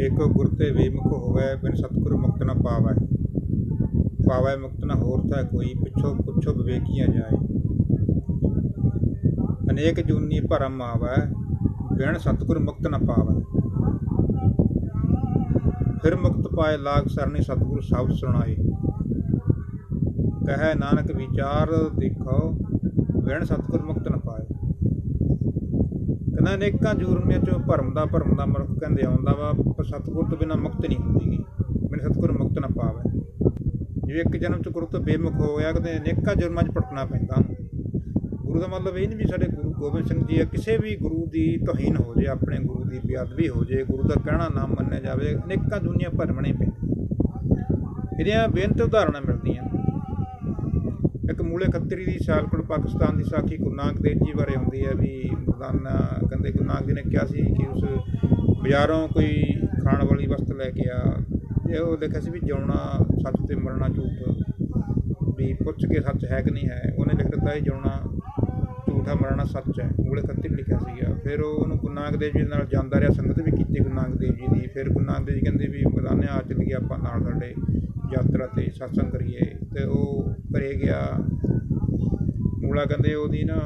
ਏਕੋ ਗੁਰ ਤੇ ਵਿਮੁਖ ਹੋਵੇ, ਬਿਨ ਸਤਿਗੁਰ ਮੁਕਤ ਨ ਪਾਵੈ। ਪਾਵੈ ਮੁਕਤ ਨ ਹੋਰ ਤਾਂ ਕੋਈ, ਪਿਛੋ ਪੁੱਛੋ ਵਿਵੇਕੀਆਂ ਜਾਏ। ਅਨੇਕ ਜੂਨੀ ਭਰਮ ਆਵੈ, ਬਿਨ ਸਤਿਗੁਰ ਮੁਕਤ ਨ ਪਾਵੈ। ਫਿਰ ਮੁਕਤ ਪਾਏ ਲਾਗ ਸਰਣੀ ਸਤਿਗੁਰ ਸ਼ਬਦ ਸੁਣਾਏ। ਕਹੈ ਨਾਨਕ ਵਿਚਾਰ ਦੇਖੋ, ਬਿਨ ਸਤਿਗੁਰ ਮੁਕਤ ਨ ਪਾਏ। ਕਹਿੰਦਾ ਅਨੇਕਾਂ ਜੂਰਮੀਆਂ ਚੋਂ ਭਰਮ ਦਾ ਭਰਮ ਦਾ ਮਨੁੱਖ ਕਹਿੰਦੇ ਆਉਂਦਾ ਵਾ, ਪਰ ਸਤਿਗੁਰ ਤੋਂ ਬਿਨਾ ਮੁਕਤ ਨਹੀਂ ਹੁੰਦੀਗੀ ਮੈਨੂੰ ਸਤਿਗੁਰ ਮੁਕਤ ਨਾ ਪਾਵੇ। ਜਿਵੇਂ ਇੱਕ ਜਨਮ ਚ ਗੁਰੂ ਤੋਂ ਬੇਮੁਖ ਹੋ ਗਿਆ ਕਹਿੰਦੇ ਅਨੇਕਾਂ ਜੁਰਮਾਂ 'ਚ ਭਟਕਣਾ ਪੈਂਦਾ ਗੁਰੂ ਦਾ ਮਤਲਬ ਇਹ ਨਹੀਂ ਵੀ ਸਾਡੇ ਗੁਰੂ ਗੋਬਿੰਦ ਸਿੰਘ ਜੀ ਆ, ਕਿਸੇ ਵੀ ਗੁਰੂ ਦੀ ਤੋਹੀਨ ਹੋ ਜੇ, ਆਪਣੇ ਗੁਰੂ ਦੀ ਬੇਅਦਬੀ ਹੋ ਜੇ, ਗੁਰੂ ਦਾ ਕਹਿਣਾ ਨਾ ਮੰਨਿਆ ਜਾਵੇ ਅਨੇਕਾਂ ਦੁਨੀਆਂ ਭਰਮਣੇ ਪੈਂਦੇ। ਇਹਦੀਆਂ ਬੇਨਤ ਉਦਾਹਰਨਾਂ ਮਿਲਦੀਆਂ। ਇੱਕ ਮੂਲੇ ਖੱਤਰੀ ਦੀ ਸਿਆਲਕੋਟ ਪਾਕਿਸਤਾਨ ਦੀ ਸਾਖੀ ਗੁਰੂ ਨਾਨਕ ਦੇਵ ਜੀ ਬਾਰੇ ਆਉਂਦੀ ਹੈ ਵੀ ਮਰਦਾਨਾ ਕਹਿੰਦੇ ਗੁਰੂ ਨਾਨਕ ਜੀ ਨੇ ਕਿਹਾ ਸੀ ਕਿ ਉਸ ਬਾਜ਼ਾਰੋਂ ਕੋਈ ਖਾਣ ਵਾਲੀ ਵਸਤ ਲੈ ਕੇ ਆ। ਤੇ ਉਹ ਲਿਖਿਆ ਸੀ ਵੀ ਜਿਉਣਾ ਸੱਚ ਤੇ ਮਰਨਾ ਝੂਠ, ਵੀ ਪੁੱਛ ਕੇ ਸੱਚ ਹੈ ਕਿ ਨਹੀਂ ਹੈ। ਉਹਨੇ ਲਿਖ ਦਿੱਤਾ ਇਹ ਜਿਉਣਾ ਝੂਠਾ ਮਰਨਾ ਸੱਚ ਹੈ। ਮੂਲੇ ਖੱਤਰੀ ਲਿਖਿਆ ਸੀਗਾ। ਫਿਰ ਉਹ ਉਹਨੂੰ ਗੁਰੂ ਨਾਨਕ ਦੇਵ ਜੀ ਨਾਲ ਜਾਂਦਾ ਰਿਹਾ। ਸੰਗਤ ਵੀ ਕੀਤੀ ਗੁਰੂ ਨਾਨਕ ਦੇਵ ਜੀ ਦੀ। ਫਿਰ ਗੁਰੂ ਨਾਨਕ ਦੇਵ ਜੀ ਕਹਿੰਦੇ ਵੀ ਮਰਦਾਨੇ ਆ ਚੱਲੀਏ ਆਪਾਂ ਨਾਲ ਸਾਡੇ ਯਾਤਰਾ ਤੇ satsang ਕਰੀਏ। ਤੇ ਉਹ ਘਰੇ ਗਿਆ। ਮੂਲਾ ਕਹਿੰਦੇ ਉਹਦੀ ਨਾ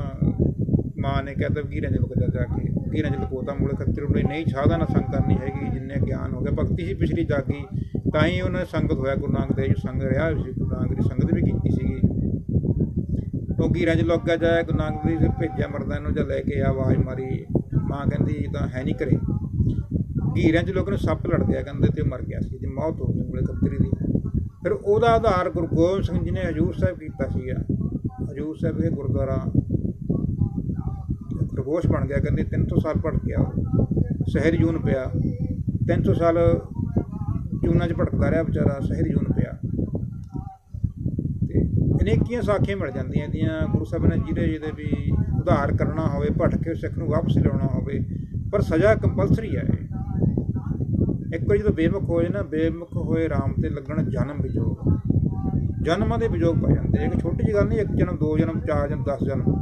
ਮਾਂ ਨੇ ਕਹਿਤਾ ਵੀਰਾਂ ਦੇ ਲੁਕ ਜਾ ਜਾ ਕੇ। ਵੀਰਾਂ ਚ ਲਕੋਤਾ ਮੂਲੇ ਖੱਤਰ ਉਹਨੇ ਨਹੀਂ ਸਾਧਾ ਨਾ ਸੰਗ ਕਰਨੀ ਹੈਗੀ, ਜਿੰਨੇ ਗਿਆਨ ਹੋ ਗਿਆ ਭਗਤੀ ਸੀ ਪਿਛਲੀ ਜਾਗੀ। ਤਾਂ ਹੀ ਉਹਨਾਂ ਸੰਗਤ ਹੋਇਆ ਗੁਰੂ ਨਾਨਕ ਦੇਵ ਜੀ ਸੰਗ ਰਿਹਾ। ਵੀ ਸੀ ਗੁਰੂ ਨਾਨਕ ਦੀ ਸੰਗਤ ਵੀ ਕੀਤੀ ਸੀਗੀ। ਉਹ ਗੀਰਾਂ ਚ ਲੁੱਕ ਜਾਇਆ ਗੁਰੂ ਨਾਨਕ ਦੇਵ ਜੀ ਭੇਜਿਆ ਮਰਦਾਂ ਨੂੰ ਜਾਂ ਲੈ ਕੇ ਆਵਾਜ਼ ਮਾਰੀ। ਮਾਂ ਕਹਿੰਦੀ ਤਾਂ ਹੈ ਨਹੀਂ ਕਰੇ ਗੀਰਾਂ ਚ ਲੋਕ ਨੂੰ ਸੱਪ ਲੜ ਗਿਆ ਕਹਿੰਦੇ ਤੇ ਮਰ ਗਿਆ ਸੀ ਦੀ ਮੌਤ ਹੋ ਗਈ ਮੂਲੇ ਖੱਤਰੀ ਦੀ। ਫਿਰ ਉਹਦਾ ਆਧਾਰ ਗੁਰੂ ਗੋਬਿੰਦ ਸਿੰਘ ਜੀ ਨੇ ਹਜੂਰ ਸਾਹਿਬ ਕੀਤਾ ਸੀਗਾ। ਹਜੂਰ ਸਾਹਿਬ ਇਹ ਗੁਰਦੁਆਰਾ ਖਰਗੋਸ਼ ਬਣ ਗਿਆ, ਕਹਿੰਦੇ 300 ਸਾਲ ਭਟਕ ਗਿਆ ਸ਼ਹਿਰ ਜੂਨ ਪਿਆ। 300 ਸਾਲ ਜੂਨਾਂ 'ਚ ਭਟਕਦਾ ਰਿਹਾ ਵਿਚਾਰਾ, ਸ਼ਹਿਰ ਜੂਨ ਅਨੇਕੀਆਂ ਸਾਖੀਆਂ ਮਿਲ ਜਾਂਦੀਆਂ ਇਹਦੀਆਂ। ਗੁਰੂ ਸਾਹਿਬ ਨੇ ਜਿਹਦੇ ਜਿਹਦੇ ਵੀ ਉਧਾਰ ਕਰਨਾ ਹੋਵੇ, ਭਟਕੇ ਸਿੱਖ ਨੂੰ ਵਾਪਸ ਲਿਆਉਣਾ ਹੋਵੇ, ਪਰ ਸਜ਼ਾ ਕੰਪਲਸਰੀ ਹੈ ਇਹ। ਇੱਕ ਵਾਰੀ ਜਦੋਂ ਬੇਮੁਖ ਹੋਏ ਨਾ, ਬੇਮੁਖ ਹੋਏ ਰਾਮ ਤੇ ਲੱਗਣ ਜਨਮ ਵਿਜੋਗ। ਜਨਮਾਂ ਦੇ ਵਿਜੋਗ ਪੈ ਜਾਂਦੇ ਇੱਕ ਛੋਟੀ ਜਿਹੀ ਗੱਲ ਨਹੀਂ, ਇੱਕ ਜਨਮ, ਦੋ ਜਨਮ, ਚਾਰ ਜਨਮ 10 ਜਨਮ।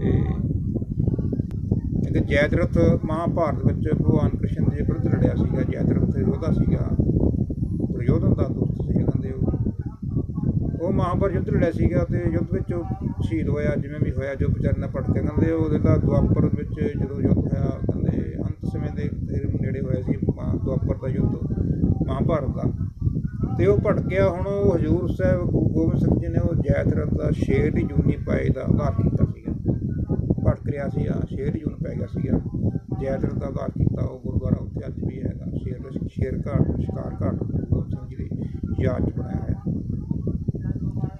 ਤੇ ਇੱਕ ਜੈਦਰਥ ਮਹਾਭਾਰਤ ਵਿੱਚ ਭਗਵਾਨ ਕ੍ਰਿਸ਼ਨ ਦੇ ਵਿਰੁੱਧ ਲੜਿਆ ਸੀਗਾ। ਜੈਦਰਥ ਯੋਧਾ ਸੀਗਾ। ਦੁਰਯੋਧਨ ਦਾ ਉਹ ਉਹ ਯੁੱਧ ਲੜਿਆ ਸੀਗਾ ਤੇ ਯੁੱਧ ਵਿੱਚ ਉਹ ਸ਼ਹੀਦ ਹੋਇਆ, ਜਿਵੇਂ ਵੀ ਹੋਇਆ, ਜੋ ਵਿਚਾਰੇ ਨਾਲ ਭਟਕੇ ਕਹਿੰਦੇ ਉਹਦੇ ਦਾ ਦੁਆਪਰ ਵਿੱਚ ਜਦੋਂ ਯੁੱਧ ਹੋਇਆ ਕਹਿੰਦੇ ਅੰਤ ਸਮੇਂ ਦੇ ਨੇੜੇ ਹੋਇਆ ਸੀ ਮਹਾ- ਦੁਆਪਰ ਦਾ ਯੁੱਧ, ਮਹਾਭਾਰਤ ਦਾ। ਤੇ ਉਹ ਭਟਕਿਆ ਹੁਣ ਉਹ ਹਜੂਰ ਸਾਹਿਬ, ਗੁਰੂ ਗੋਬਿੰਦ ਸਿੰਘ ਜੀ ਨੇ ਉਹ ਜੈਦਰਥ ਦਾ ਸ਼ੇਰ ਦੀ ਜੂਨੀ ਪਾਏ ਦਾ ਆਧਾਰ ਕੀਤਾ ਸੀਗਾ। ਭਟਕ ਰਿਹਾ ਸੀ ਆ ਸ਼ੇਰ ਦੀ ਜੂਨ ਪੈ ਗਿਆ ਸੀਗਾ। ਜੈਦਰਥ ਦਾ ਆਧਾਰ ਕੀਤਾ, ਉਹ ਗੁਰਦੁਆਰਾ ਉੱਥੇ ਅੱਜ ਵੀ ਹੈਗਾ, ਸ਼ੇਰ ਸ਼ੇਰ ਘਾਟ ਸ਼ਿਕਾਰ ਘਾਟ ਗੁਰੂ ਗੋਬਿੰਦ ਸਿੰਘ ਜੀ ਦੀ ਯਾਦ 'ਚ ਬਣਾਇਆ ਹੈ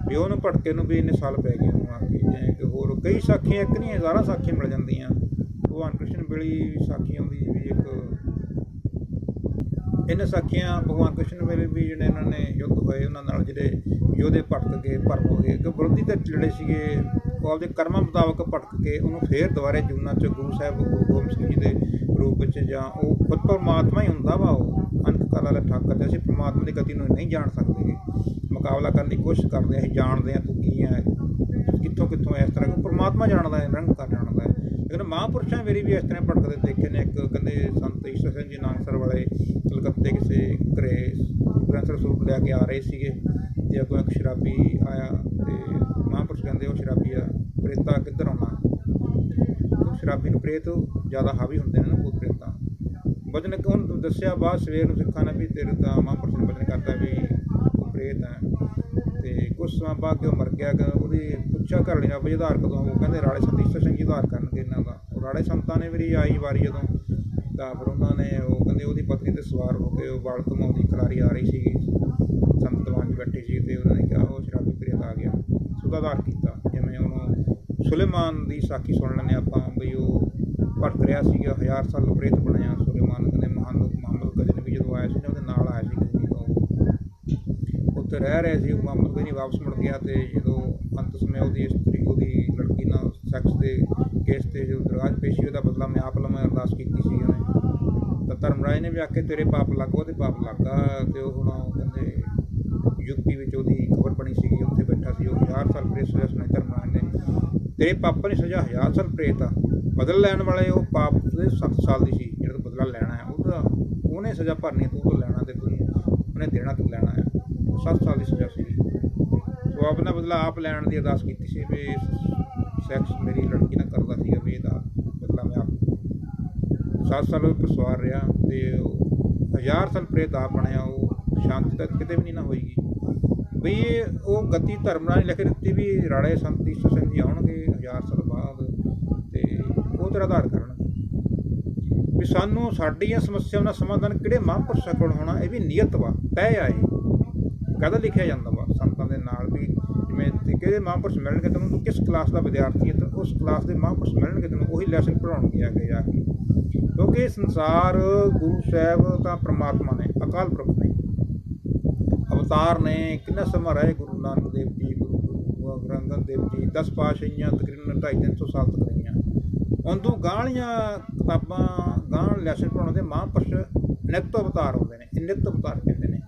ਵੀ ਉਹਨੂੰ ਭਟਕੇ ਨੂੰ ਵੀ ਇੰਨੇ ਸਾਲ ਪੈ ਗਏ ਉਹਨੂੰ ਆ ਕੇ। ਜਿਵੇਂ ਕਿ ਹੋਰ ਕਈ ਸਾਖੀਆਂ, ਇੱਕ ਨਹੀਂ, ਹਜ਼ਾਰਾਂ ਸਾਖੀਆਂ ਮਿਲ ਜਾਂਦੀਆਂ। ਭਗਵਾਨ ਕ੍ਰਿਸ਼ਨ ਵੇਲੇ ਸਾਖੀ ਆਉਂਦੀ ਵੀ ਇੱਕ ਇਹਨਾਂ ਸਾਖੀਆਂ ਭਗਵਾਨ ਕ੍ਰਿਸ਼ਨ ਵੇਲੇ ਵੀ ਜਿਹੜੇ ਇਹਨਾਂ ਨੇ ਯੁੱਧ ਹੋਏ ਉਹਨਾਂ ਨਾਲ, ਜਿਹੜੇ ਯੋਧੇ ਭਟਕ ਕੇ ਭਰਮ ਹੋ ਗਏ। ਕਿ ਵਿਰੋਧੀ ਤੇ ਜਿਹੜੇ ਸੀਗੇ ਉਹ ਆਪਦੇ ਕਰਮਾਂ ਮੁਤਾਬਕ ਭਟਕ ਕੇ ਉਹਨੂੰ ਫੇਰ ਦੁਬਾਰੇ ਜੁਨਾ ਚ ਗੁਰੂ ਸਾਹਿਬ ਗੁਰੂ ਗੋਬਿੰਦ ਸਿੰਘ ਜੀ ਦੇ ਰੂਪ ਵਿੱਚ ਜਾਂ ਉਹ ਖੁਦ ਪਰਮਾਤਮਾ ਹੀ ਹੁੰਦਾ ਵਾ ਉਹ ਅਨੰਤ ਕਾਲਾ ਦਾ ਠਾਕਰ ਤੇ ਅਸੀਂ ਪਰਮਾਤਮਾ ਦੀ ਗਤੀ ਨੂੰ ਨਹੀਂ ਜਾਣ ਸਕਦੇ ਮੁਕਾਬਲਾ ਕਰਨ ਦੀ ਕੋਸ਼ਿਸ਼ ਕਰਦੇ ਹਾਂ ਅਸੀਂ ਜਾਣਦੇ ਹਾਂ ਤੂੰ ਕੀ ਹੈ ਕਿੱਥੋਂ ਕਿੱਥੋਂ ਇਸ ਤਰ੍ਹਾਂ ਕਿ ਪਰਮਾਤਮਾ ਜਾਣਦਾ ਹੈ, ਨਿਰੰਕਾਰ ਜਾਣਦਾ ਹੈ। ਲੇਕਿਨ ਮਹਾਂਪੁਰਸ਼ਾਂ ਵੇਲੇ ਵੀ ਇਸ ਤਰ੍ਹਾਂ ਭਟਕਦੇ ਦੇਖੇ ਨੇ, ਇੱਕ ਕਹਿੰਦੇ ਸੰਤ ਈਸ਼ਰ ਸਿੰਘ ਜੀ ਨਾਨਕਸਰ ਵਾਲੇ ਕਲਕੱਤੇ ਕਿਸੇ ਘਰੇ ਗ੍ਰੰਥ ਸਰੂਪ ਲੈ ਕੇ ਆ ਰਹੇ ਸੀਗੇ ਤੇ ਅੱਗੋਂ ਇੱਕ ਸ਼ਰਾਬੀ ਆਇਆ ਤੇ ਮਹਾਂਪੁਰਸ਼ ਕਹਿੰਦੇ ਉਹ ਸ਼ਰਾਬੀ ਆ ਪ੍ਰੇਤਾ ਕਿੱਧਰ ਆਉਣਾ? ਸ਼ਰਾਬੀ ਨੂੰ ਪ੍ਰੇਤ ਜ਼ਿਆਦਾ ਹਾਵੀ ਹੁੰਦੇ ਨੇ ਨਾ ਭੂਤ ਪ੍ਰੇਤਾਂ। ਬਚਨ ਕਿ ਉਹਨੂੰ ਦੱਸਿਆ, ਬਾਅਦ ਸਵੇਰ ਨੂੰ ਸਿੱਖਾਂ ਨੇ ਵੀ ਤੇਰੇ ਤਾਂ ਮਹਾਂਪੁਰਸ਼ ਨੇ ਬਚਨ ਕਰਤਾ ਵੀ ਉਹ ਪ੍ਰੇਤ ਹੈ। ਤੇ ਕੁਝ ਸਮਾਂ ਬਾਅਦ ਕਿ ਉਹ ਮਰ ਗਿਆ ਕਿ ਉਹਦੀ ਪੁੱਛਿਆ ਘਰ ਵਾਲੀ ਵੀ ਆਧਾਰ ਕਦੋਂ ਉਹ ਕਹਿੰਦੇ, ਰਾੜੇ ਸੰਤ ਸਿੰਘ ਜੀ ਆਧਾਰ ਕਰਨਗੇ ਇਹਨਾਂ ਦਾ। ਉਹ ਰਾੜੇ ਸੰਤਾਂ ਨੇ ਵੀ ਆਈ ਵਾਰੀ ਜਦੋਂ ਤਾਂ ਫਿਰ ਉਹਨਾਂ ਨੇ ਉਹ ਕਹਿੰਦੇ ਉਹਦੀ ਪਤਨੀ ਤੇ ਸਵਾਰ ਹੋ ਕੇ ਉਹ ਬਾਲ ਘਮਾਉਂਦੀ ਖਲਾਰੀ ਆ ਰਹੀ ਸੀਗੀ, ਸੰਤ ਦੀਵਾਨ 'ਚ ਬੈਠੀ ਸੀ ਤੇ ਉਹਨਾਂ ਨੇ ਕਿਹਾ, ਉਹ ਸ਼ਰਾਬੀ ਪ੍ਰੇਤ ਆ ਗਿਆ। ਸੁਦਾ ਆਧਾਰ ਕੀਤਾ। ਸੁਲੇਮਾਨ ਦੀ ਸਾਖੀ ਸੁਣ ਲੈਂਦੇ ਆਪਾਂ, ਬਈ ਉਹ ਭਟਕ ਰਿਹਾ ਸੀਗਾ, ਹਜ਼ਾਰ ਸਾਲ ਪ੍ਰੇਤ ਬਣਿਆ ਸੁਲੇਮਾਨ ਕਹਿੰਦੇ ਮਹਾਨ ਮੁਹੰਮਦ ਗਜਨ ਵੀ ਜਦੋਂ ਆਇਆ ਸੀ ਨਾ ਉਹਦੇ ਨਾਲ ਆਇਆ ਸੀ ਗਜਨੀ ਤੋਂ ਉੱਥੇ ਰਹਿ ਰਹੇ ਸੀ ਮੁਹੰਮਦ ਗਜਨੀ ਵਾਪਸ ਮੁੜ ਗਿਆ ਤੇ ਜਦੋਂ ਅੰਤ ਸਮੇਂ ਉਹਦੀ ਇਸਤਰੀ, ਉਹਦੀ ਲੜਕੀ ਨਾਲ ਸੈਕਸ ਦੇ ਕੇਸ ਤੇ ਜੋ ਦਰਗਾਹ ਪੇਸ਼ੀ ਉਹਦਾ ਬਦਲਾ ਮੈਂ ਆਪ ਲਵਾਂ ਅਰਦਾਸ ਕੀਤੀ ਸੀ ਉਹਨੇ। ਤਾਂ ਧਰਮਰਾਜ ਨੇ ਵੀ ਆਖੇ ਤੇਰੇ ਪਾਪ ਲੱਗ, ਉਹਦੇ ਪਾਪ ਲੱਗਾ ਤੇ ਉਹ ਹੁਣ ਉਹ ਕਹਿੰਦੇ ਯੂਪੀ ਵਿੱਚ ਉਹਦੀ ਖਬਰ ਬਣੀ ਸੀਗੀ, ਉੱਥੇ ਬੈਠਾ ਸੀ, ਉਹ ਹਜ਼ਾਰ ਸਾਲ ਪ੍ਰੇਤ ਸਜ਼ਾ ਸੁਣਾਈ ਧਰਮਰਾਜ ਨੇ। ਤੇਰੇ ਪਾਪਾਂ ਦੀ ਸਜ਼ਾ ਹਜ਼ਾਰ ਸਾਲ ਪ੍ਰੇਤ ਆ। ਬਦਲ ਲੈਣ ਵਾਲੇ ਉਹ ਪਾਪ ਦੇ 7 ਸਾਲ ਦੀ ਸੀ, ਜਿਹੜਾ ਬਦਲਾ ਲੈਣਾ ਹੈ, ਉਹਦਾ ਉਹਨੇ ਸਜ਼ਾ ਭਰਨੀ ਤੂੰ ਤਾਂ ਲੈਣਾ ਤੇ ਤੂੰ ਉਹਨੇ ਦੇਣਾ, ਤੂੰ ਲੈਣਾ ਹੈ। 7 ਸਾਲ ਦੀ ਸਜ਼ਾ ਸੀ। ਸੋ ਆਪਣਾ ਬਦਲਾ ਆਪ ਲੈਣ ਦੀ ਅਰਦਾਸ ਕੀਤੀ ਸੀ ਵੀ ਸੈਕਸ ਮੇਰੀ ਲੜਕੀ ਨਾਲ ਕਰਦਾ ਸੀਗਾ ਵੀ ਇਹਦਾ ਬਦਲਾ ਮੈਂ ਆਪ 7 ਸਾਲ ਉਹ ਪਰਸਵਾਰ ਰਿਹਾ ਤੇ ਉਹ ਹਜ਼ਾਰ ਸਾਲ ਪ੍ਰੇਤ ਆਪ ਬਣਿਆ, ਉਹ ਸ਼ਾਂਤੀ ਤੱਕ ਕਿਤੇ ਵੀ ਨਹੀਂ ਨਾ ਹੋਏਗੀ। ਵੀ ਉਹ ਗਤੀ ਧਰਮ ਨਾਲ ਲਿਖ ਦਿੱਤੀ ਵੀ ਰਾੜੇ ਸੰਤ ਈਸ਼ਰ ਸਿੰਘ ਜੀ ਆਉਣਗੇ ਹਜ਼ਾਰ ਸਾਲ ਬਾਅਦ ਤੇ ਉਹ ਤੇਰਾ ਆਧਾਰ ਕਰਨ। ਵੀ ਸਾਨੂੰ ਸਾਡੀਆਂ ਸਮੱਸਿਆਵਾਂ ਦਾ ਸਮਾਧਾਨ ਕਿਹੜੇ ਮਹਾਂਪੁਰਸ਼ਾਂ ਕੋਲ ਹੋਣਾ, ਇਹ ਵੀ ਨੀਅਤ ਵਾ ਤੈਅ ਆ ਇਹ। ਕਦਾ ਲਿਖਿਆ ਜਾਂਦਾ ਵਾ ਸੰਤਾਂ ਦੇ ਨਾਲ ਵੀ, ਜਿਵੇਂ ਕਿਹੜੇ ਮਹਾਂਪੁਰਸ਼ ਮਿਲਣਗੇ ਤੈਨੂੰ ਤੂੰ ਕਿਸ ਕਲਾਸ ਦਾ ਵਿਦਿਆਰਥੀ ਹੈ ਤਾਂ ਉਸ ਕਲਾਸ ਦੇ ਮਹਾਂਪੁਰਸ਼ ਮਿਲਣਗੇ ਤੈਨੂੰ ਉਹੀ ਲੈਸਨ ਪੜਾਉਣਗੇ ਅੱਗੇ ਜਾ ਕੇ। ਕਿਉਂਕਿ ਸੰਸਾਰ ਗੁਰੂ ਸਾਹਿਬ ਤਾਂ ਪ੍ਰਮਾਤਮਾ ਨੇ, ਅਕਾਲ ਪੁਰਖ ਨੇ। ਅਵਤਾਰ ਨੇ ਕਿੰਨਾ ਸਮਾਂ ਰਹੇ ਗੁਰੂ ਨਾਨਕ ਦੇਵ ਜੀ, ਗੁਰੂ ਗੁਰੂ ਅੰਗਦ ਦੇਵ ਜੀ 10 ਪਾਸ਼ਾਹੀਆਂ ਤਕਰੀਬਨ 250 ਸਾਲ ਤੱਕ ਰਹੀਆਂ। ਉਹਦੋਂ ਗਾਲੀਆਂ ਕਿਤਾਬਾਂ ਗਾਣ ਲੈਸਨ ਪੜਾਉਣ ਦੇ ਮਹਾਂਪੁਰਸ਼ ਨਿੱਤ ਅਵਤਾਰ ਹੁੰਦੇ ਨੇ, ਇਹ ਨਿੱਤ ਅਵਤਾਰ ਕਹਿੰਦੇ ਨੇ।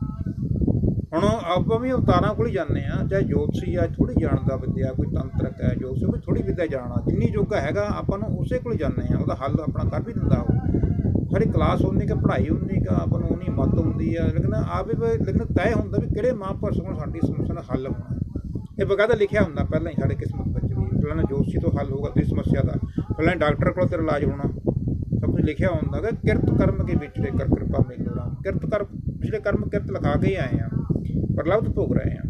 ਹੁਣ ਆਪਾਂ ਵੀ ਅਵਤਾਰਾਂ ਕੋਲ ਹੀ ਜਾਂਦੇ ਆ ਚਾਹੇ ਜੋਤਸ਼ੀ ਆ ਥੋੜੀ ਜਾਣਦਾ ਵਿਦਿਆ, ਕੋਈ ਤੰਤਰਕ ਹੈ, ਜੋਤਸ਼ੀ, ਕੋਈ ਥੋੜੀ ਵਿਦਿਆ ਜਾਣਾ ਜਿੰਨੀ ਜੋਗਾ ਹੈਗਾ ਆਪਾਂ ਨੂੰ ਉਸੇ ਕੋਲ ਹੀ ਜਾਂਦੇ ਆ ਉਹਦਾ ਹੱਲ ਆਪਣਾ ਕਰ ਵੀ ਦਿੰਦਾ ਉਹ। ਸਾਡੀ ਕਲਾਸ ਉਨੀ ਕਿ ਪੜ੍ਹਾਈ ਉਨੀ ਕਿ ਆਪਾਂ ਨੂੰ ਉਨੀ ਮੱਤ ਹੁੰਦੀ ਆ, ਲੇਕਿਨ ਆ ਵੀ ਵੀ- ਲੇਕਿਨ ਤੈਅ ਹੁੰਦਾ ਵੀ ਕਿਹੜੇ ਮਹਾਂਪੁਰਸ਼ ਕੋਲ ਸਾਡੀ ਸਮੱਸਿਆ ਦਾ ਹੱਲ ਹੋਣਾ। ਇਹ ਬਕਾਇਦਾ ਲਿਖਿਆ ਹੁੰਦਾ ਪਹਿਲਾਂ ਹੀ ਸਾਡੇ ਕਿਸਮਤ ਵਿੱਚ ਵੀ, ਪਹਿਲਾਂ ਜੋਸ਼ੀ ਤੋਂ ਹੱਲ ਹੋਗਾ ਤੇਰੀ ਸਮੱਸਿਆ ਦਾ। ਪਹਿਲਾਂ ਡਾਕਟਰ ਕੋਲ ਤੇਰਾ ਇਲਾਜ ਹੋਣਾ। ਸਭ ਕੁਝ ਲਿਖਿਆ ਹੁੰਦਾ ਕਿ ਕਿਰਤ ਕਰਮ ਕੇ ਵਿੱਚ ਕਰ ਕਿਰਪਾ ਮੇਲੋ ਰਾਮ, ਕਿਰਤ ਕਰ, ਪਿਛਲੇ ਕਰਮ ਕਿਰਤ ਲਗਾ ਕੇ ਹੀ ਆਏ ਆ ਪ੍ਰਲਬਧ ਭੋਗ ਰਹੇ ਆ।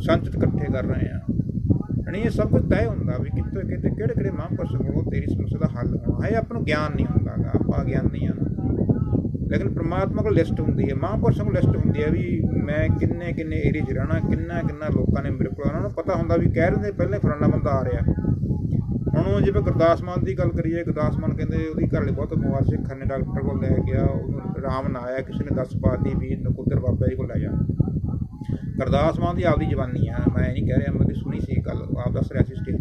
ਸੰਚਿਤ ਇਕੱਠੇ ਕਰ ਰਹੇ ਆ। ਨਹੀਂ ਇਹ ਸਭ ਕੁਝ ਤੈਅ ਹੁੰਦਾ ਵੀ ਕਿੱਥੇ ਕਿਤੇ ਕਿਹੜੇ ਕਿਹੜੇ ਮਹਾਂਪੁਰਸ਼ ਕੋਲ ਤੇਰੀ ਸਮੱਸਿਆ ਦਾ ਹੱਲ ਹੋਣਾ। ਹੈ ਆਪਾਂ ਨੂੰ ਗਿਆਨ ਨਹੀਂ ਹੁੰਦਾ ਆਪਾਂ ਗਿਆਨ ਨਹੀਂ ਆ। ਲੇਕਿਨ ਪ੍ਰਮਾਤਮਾ ਕੋਲ ਲਿਸਟ ਹੁੰਦੀ ਹੈ, ਮਹਾਂਪੁਰਸ਼ਾਂ ਕੋਲ ਲਿਸਟ ਹੁੰਦੀ ਹੈ ਵੀ ਮੈਂ ਕਿੰਨੇ ਕਿੰਨੇ ਏਰੀਏ 'ਚ ਰਹਿਣਾ, ਕਿੰਨਾ ਕਿੰਨਾ ਲੋਕਾਂ ਨੇ ਮੇਰੇ ਕੋਲ ਉਹਨਾਂ ਨੂੰ ਪਤਾ ਹੁੰਦਾ ਵੀ ਕਹਿ ਰਹੇ ਨੇ ਪਹਿਲਾਂ ਫਲਾਣਾ ਬੰਦਾ ਆ ਰਿਹਾ। ਹੁਣ ਉਹ ਜਿਵੇਂ ਗੁਰਦਾਸ ਮਾਨ ਦੀ ਗੱਲ ਕਰੀਏ, ਗੁਰਦਾਸ ਮਾਨ ਕਹਿੰਦੇ ਉਹਦੀ ਘਰ ਲਈ ਬਹੁਤ ਬਿਮਾਰ ਸੀ, ਖੰਨੇ ਡਾਕਟਰ ਕੋਲ ਲੈ ਗਿਆ ਉਹਨੂੰ ਆਰਾਮ ਨਾ ਆਇਆ, ਕਿਸੇ ਨੇ ਦੱਸ ਪਾਤੀ ਵੀ ਨਕੁੱਦਰ ਬਾਬਾ ਜੀ ਕੋਲ ਲੈ ਜਾ। ਗੁਰਦਾਸ ਮਾਨ ਦੀ ਆਪਦੀ ਜਵਾਨੀ ਆ, ਮੈਂ ਨਹੀਂ ਕਹਿ ਰਿਹਾ, ਮੈਂ ਉਹਦੀ ਸੁਣੀ ਸੀ ਗੱਲ, ਆਪ ਦੱਸ ਰਿਹਾ ਸੀ ਸਟੇਜ।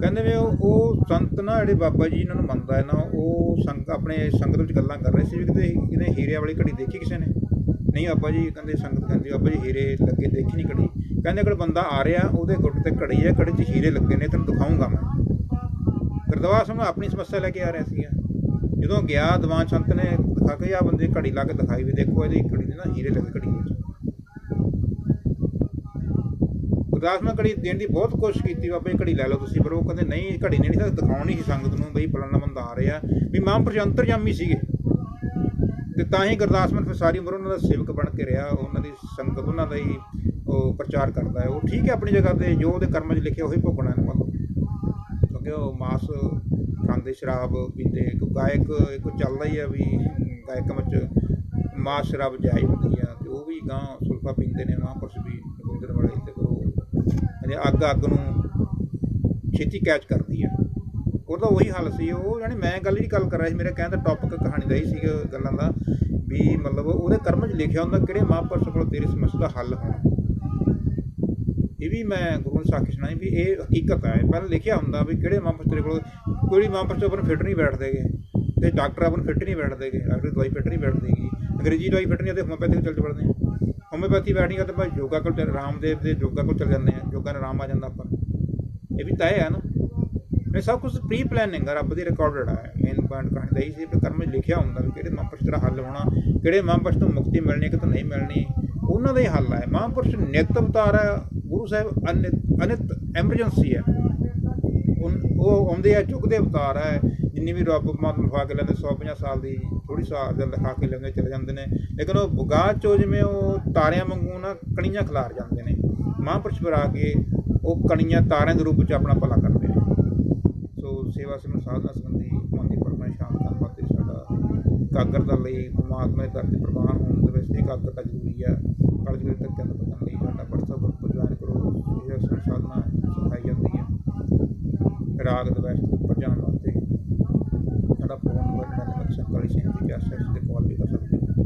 ਕਹਿੰਦੇ ਵੀ ਉਹ ਸੰਤ ਨਾ ਜਿਹੜੇ ਬਾਬਾ ਜੀ ਇਹਨਾਂ ਨੂੰ ਮੰਨਦਾ ਹੈ ਨਾ, ਉਹ ਸੰਗ ਆਪਣੇ ਸੰਗਤ ਵਿੱਚ ਗੱਲਾਂ ਕਰ ਰਹੇ ਸੀ ਵੀ ਕਿਤੇ ਇਹਨੇ ਹੀਰਿਆਂ ਵਾਲੀ ਘੜੀ ਦੇਖੀ ਕਿਸੇ ਨੇ? ਨਹੀਂ ਬਾਬਾ ਜੀ, ਕਹਿੰਦੇ ਸੰਗਤ ਕਹਿੰਦੀ ਬਾਬਾ ਜੀ ਹੀਰੇ ਲੱਗੇ ਦੇਖੀ ਨਹੀਂ ਘੜੀ। ਕਹਿੰਦੇ ਅਗਰ ਬੰਦਾ ਆ ਰਿਹਾ, ਉਹਦੇ ਗੁੱਟ ਤੇ ਘੜੀ ਹੈ, ਘੜੀ 'ਚ ਹੀਰੇ ਲੱਗੇ ਨੇ, ਤੈਨੂੰ ਦਿਖਾਉਂਗਾ ਮੈਂ। ਗੁਰਦੁਆਰਾ ਸਾਹਿਬ ਨੂੰ ਆਪਣੀ ਸਮੱਸਿਆ ਲੈ ਕੇ ਆ ਰਿਹਾ ਸੀਗਾ। ਜਦੋਂ ਗਿਆ ਦੀਵਾਨ ਸੰਤ ਨੇ, ਦਿਖਾ ਕੇ ਆ ਬੰਦੇ ਘੜੀ ਲਾ ਕੇ ਦਿਖਾਈ ਵੀ ਦੇਖੋ, ਇਹਦੀ ਘੜੀ ਦੇ ਨਾ ਹੀਰੇ ਲੱਗੇ ਘੜੀ ਵਿੱਚ। ਗੁਰਦਾਸ ਮੈਂ ਘੜੀ ਦੇਣ ਦੀ ਬਹੁਤ ਕੋਸ਼ਿਸ਼ ਕੀਤੀ, ਬਾਬਾ ਜੀ ਘੜੀ ਲੈ ਲਓ ਤੁਸੀਂ, ਪਰ ਉਹ ਕਹਿੰਦੇ ਨਹੀਂ ਘੜੀ ਨਹੀਂ ਸੀ ਦਿਖਾਉਣੀ ਸੀ ਸੰਗਤ ਨੂੰ ਬਈ ਫਲਾਣਾ ਬੰਦਾ ਆ ਰਿਹਾ, ਵੀ ਮਾਂ ਮਹਾਂਪੁਰਸ਼ ਜਾਮੀ ਸੀਗੇ। ਤੇ ਤਾਂ ਹੀ ਗੁਰਦਾਸ ਮਨ ਫਿਰ ਸਾਰੀ ਉਮਰ ਉਹਨਾਂ ਦਾ ਸੇਵਕ ਬਣ ਕੇ ਰਿਹਾ, ਉਹਨਾਂ ਦੀ ਸੰਗਤ ਉਹਨਾਂ ਦਾ ਹੀ ਉਹ ਪ੍ਰਚਾਰ ਕਰਦਾ ਹੈ। ਉਹ ਠੀਕ ਹੈ ਆਪਣੀ ਜਗ੍ਹਾ ਤੇ, ਜੋ ਉਹਦੇ ਕਰਮਾਂ 'ਚ ਲਿਖਿਆ, ਉਹੀ ਭੋਗਣਾ ਹੈ ਮਤਲਬ ਕਿਉਂਕਿ ਉਹ ਮਾਸ ਖਾਂਦੇ ਸ਼ਰਾਬ ਪੀਂਦੇ ਗਾਇਕ, ਇੱਕ ਚੱਲਦਾ ਹੀ ਆ ਵੀ ਗਾਇਕਾਂ ਵਿੱਚ ਮਾਸ ਸ਼ਰਾਬ ਜਾਇਜ਼ ਹੁੰਦੀ ਆ, ਤੇ ਉਹ ਵੀ ਗਾਂ ਸੁਲਫਾ ਪੀਂਦੇ ਨੇ ਮਹਾਂਪੁਰਸ਼ ਵੀ ਨਗੋਦਰ ਵਾਲੇ ਤੇ ਫਿਰ ਉਹ ਕਹਿੰਦੇ ਅੱਗ ਅੱਗ ਨੂੰ ਛੇਤੀ ਕੈਚ ਕਰਦੀ ਹੈ ਉਹਦਾ ਉਹੀ ਹੱਲ ਸੀ। ਉਹ ਯਾਨੀ ਮੈਂ ਗੱਲ ਹੀ ਗੱਲ ਕਰ ਰਿਹਾ ਸੀ। ਮੇਰਾ ਕਹਿਣ ਦਾ ਟੌਪਿਕ ਕਹਾਣੀ ਦਾ ਹੀ ਸੀ ਗੱਲਾਂ ਦਾ ਵੀ ਮਤਲਬ ਉਹਦੇ ਕਰਮ 'ਚ ਲਿਖਿਆ ਹੁੰਦਾ ਕਿਹੜੇ ਮਹਾਂਪੁਰਸ਼ ਕੋਲ ਤੇਰੀ ਸਮੱਸਿਆ ਦਾ ਹੱਲ ਹੋਣਾ। ਇਹ ਵੀ ਮੈਂ ਗੁਰੂ ਨੂੰ ਸਾਖੀ ਸੁਣਾਈ ਵੀ ਇਹ ਹਕੀਕਤ ਹੈ ਪਹਿਲਾਂ ਲਿਖਿਆ ਹੁੰਦਾ ਵੀ ਕਿਹੜੇ ਮਹਾਂਪੁਰਸ਼ ਤੇਰੇ ਕੋਲ ਕੋਈ ਮਹਾਂਪੁਰਸ਼ ਆਪਣ ਫਿੱਟ ਨਹੀਂ ਬੈਠਦੇਗੇ ਤੇ ਡਾਕਟਰ ਆਪਣ ਫਿੱਟ ਨਹੀਂ ਬੈਠਦੇਗੇ ਡਾਕਟਰ ਦੀ ਦਵਾਈ ਫਿੱਟ ਨਹੀਂ ਬੈਠਦੇਗੀ ਅੰਗਰੇਜ਼ੀ ਦਵਾਈ ਫਿੱਟ ਨਹੀਂ ਤੇ ਹੋਮਿਓਪੈਥੀ ਚੱਲ ਪੜਦੇ ਆ। ਹੋਮਿਓਪੈਥੀ ਬੈਠਣੀ ਆ ਤਾਂ ਭਾਈ ਯੋਗਾ ਕੋਲ ਰਾਮਦੇਵ ਦੇ ਯੋਗਾ ਕੋਲ ਚਲੇ ਜਾਂਦੇ ਆ ਯੋਗਾ ਨਾਲ ਆਰਾਮ ਆ ਜਾਂਦਾ ਆਪਾਂ। ਇਹ ਵੀ ਤੈਅ ਹੈ ਨਾ। ਇਹ ਸਭ ਕੁਝ ਪ੍ਰੀ ਪਲੈਨਿੰਗ ਆ, ਰੱਬ ਦੀ ਰਿਕਾਰਡਡ ਆ। ਮੇਨ ਪੁਆਇੰਟ ਕਹਾਣੀ ਦਾ ਹੀ ਸੀ ਕਿ ਕਰਮ ਲਿਖਿਆ ਹੁੰਦਾ ਵੀ ਕਿਹੜੇ ਮਹਾਂਪੁਰਸ਼ ਦਾ ਹੱਲ ਹੋਣਾ, ਕਿਹੜੇ ਮਹਾਂਪੁਰਸ਼ ਤੋਂ ਮੁਕਤੀ ਮਿਲਣੀ, ਕਿਤੋਂ ਨਹੀਂ ਮਿਲਣੀ, ਉਹਨਾਂ ਦਾ ਹੀ ਹੱਲ ਹੈ ਮਹਾਂਪੁਰਸ਼ ਨਿਤ ਅਵਤਾਰ ਹੈ ਗੁਰੂ ਸਾਹਿਬ ਅਨਿਤ ਅਨਿਤ ਐਮਰਜੈਂਸੀ ਹੈ ਉਨ- ਉਹ ਆਉਂਦੇ ਆ, ਯੁੱਗ ਦੇ ਅਵਤਾਰ ਹੈ ਜਿੰਨੀ ਵੀ ਰੱਬ ਮਾਤ ਲਿਖਾ ਕੇ ਲੈਂਦੇ 150 ਸਾਲ ਦੀ ਥੋੜੀ ਸਾਲ ਦਾ ਲਿਖਾ ਕੇ ਲੈਂਦੇ, ਚਲੇ ਜਾਂਦੇ ਨੇ। ਲੇਕਿਨ ਉਹ ਬੁਗਾਹ ਚੋਂ ਜਿਵੇਂ ਉਹ ਤਾਰਿਆਂ ਵਾਂਗੂ ਨਾ ਕਣੀਆਂ ਖਿਲਾਰ ਜਾਂਦੇ ਨੇ। ਮਹਾਂਪੁਰਸ਼ ਪਰ ਆ ਕੇ ਉਹ ਕਣੀਆਂ ਤਾਰਿਆਂ ਦੇ ਰੂਪ ਵਿੱਚ ਆਪਣਾ ਭਲਾ ਕਰਦੇ ਨੇ। ਸੋ ਸੇਵਾ ਸਿਮਰਨ ਸਾਧਨਾ ਸੰਬੰਧੀ ਮਨ ਦੀ ਪਰਮਾ ਸ਼ਾਂਤ ਸਾਡਾ ਕਾਗਰਤਾ ਲਈ ਪਰਮਾਤਮਾ ਦੇ ਦਰ ਤੇ ਪ੍ਰਵਾਨ ਹੋਣ ਦੇ ਵਿੱਚ ਇਕਾਗਰਤਾ ਜ਼ਰੂਰੀ ਹੈ ਕਲਯੁਗ ਦੇ ਤੱਕ ਨੂੰ ਬਚਣ ਲਈ ਸਾਡਾ ਪਰਸਾ ਵਰਤੋਂ ਜਾਣ ਕਰੋ। ਇਹ ਸਿਮਰਨ ਸਾਧਨਾ ਸਿਖਾਈ ਜਾਂਦੀ ਹੈ ਰਾਗ ਦਵੈਸ਼ ਉੱਪਰ ਜਾਣ ਵਾਸਤੇ। ਸਾਡਾ ਫੋਨ ਨੰਬਰ 99 41 37 ਤੇ ਕਾਲ ਵੀ ਕਰ ਸਕਦੇ ਹੋ